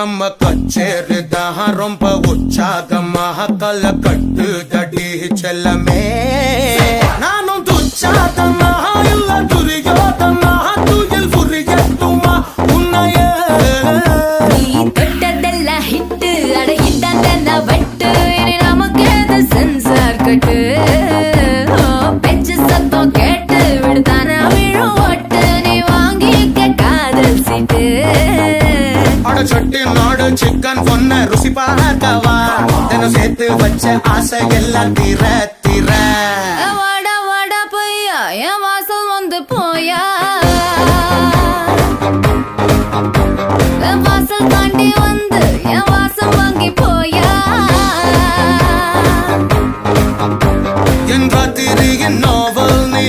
நம்ம கச்சேரி தான் ரொம்ப உற்சாகமாக கல கட்டு தடி செல்லமே. நானும் துச்சாதமாக இல்ல துரியோதமாக துயில் புரியட்டுமா உன்னைய. நீ தொட்டதெல்லாம் ஹிட்டு அட இட்டாண்டெல்லாம் வட்டு. நமக்கு சென்சார் கட்டு. பெஞ்சு சத்தம் கேட்டு அட சொட்டு நோடு சிக்கன் பொண்ணு ருசி பார்க்கவா? தினம் சேர்த்து வச்ச ஆசை எல்லாம் திர திர வட வட பையா என் வாசல் வந்து போயா? வாசல் தாண்டி வந்து என் வாசம் வாங்கி போயா? என் ராத்திரியின் நாவல் நீ